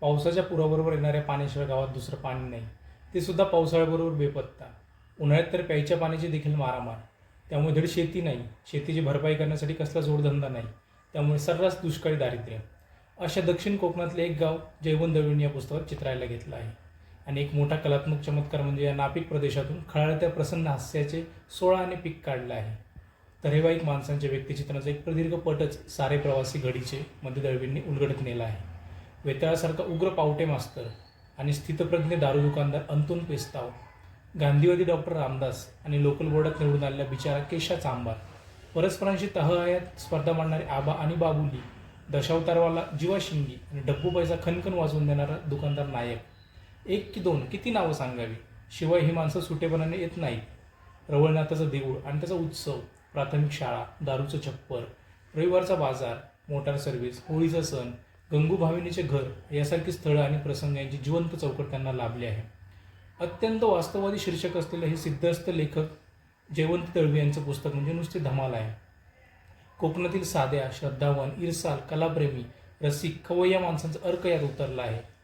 पावसाच्या पुराबरोबर येणाऱ्या पाण्याशिवाय गावात दुसरं पाणी नाही. ते सुद्धा पावसाळ्याबरोबर बेपत्ता. उन्हाळ्यात तर प्यायच्या पाण्याची देखील मारामार. त्यामुळे धड शेती नाही. शेतीची भरपाई करण्यासाठी कसला जोडधंदा नाही. त्यामुळे सर्रास दुष्काळी दारिद्र्य. अशा दक्षिण कोकणातले एक गाव जैवन दळवीण या पुस्तकात चित्रायला घेतलं आहे. आणि एक मोठा कलात्मक चमत्कार म्हणजे या नापीक प्रदेशातून खळाळत्या प्रसन्न हास्याचे सोळा आणि पीक काढलं आहे. तरेवाईक माणसांच्या व्यक्तिचित्रणाचा एक प्रदीर्घ पटच सारे प्रवासी घडीचे मध्ये दळवींनी उलगडत नेला आहे. वेताळासारखा उग्र पावटे मास्तर आणि स्थितप्रज्ञ दारू दुकानदार अंतून पेस्ताव गांधीवादी डॉक्टर रामदास आणि लोकल बोर्डात निवडून आलेला बिचारा केशा चांबार परस्परांशी तहआयात स्पर्धा मांडणारे आबा आणि बाबुली दशावतारवाला जीवा शिंगी आणि डब्बूबाईचा पैसा खनखन वाजवून देणारा दुकानदार नायक. एक की दोन किती नावं सांगावी? शिवाय ही माणसं सुटेपणाने येत नाहीत. रवळनाथाचं देऊळ आणि त्याचा उत्सव प्राथमिक शाळा दारूचं छप्पर रविवारचा बाजार मोटार सर्व्हिस होळीचा सण गंगू भाविनीचे घर यासारखी स्थळं आणि प्रसंग यांची जिवंत चौकट त्यांना लाभली आहे. अत्यंत वास्तववादी शीर्षक असलेलं हे सिद्धस्त लेखक जयवंत तळवी यांचं पुस्तक म्हणजे नुसते धमाल आहे. कोकणातील साध्या श्रद्धावान इरसाल कलाप्रेमी रसिक खवय्या माणसांचा अर्क यात उतरला आहे.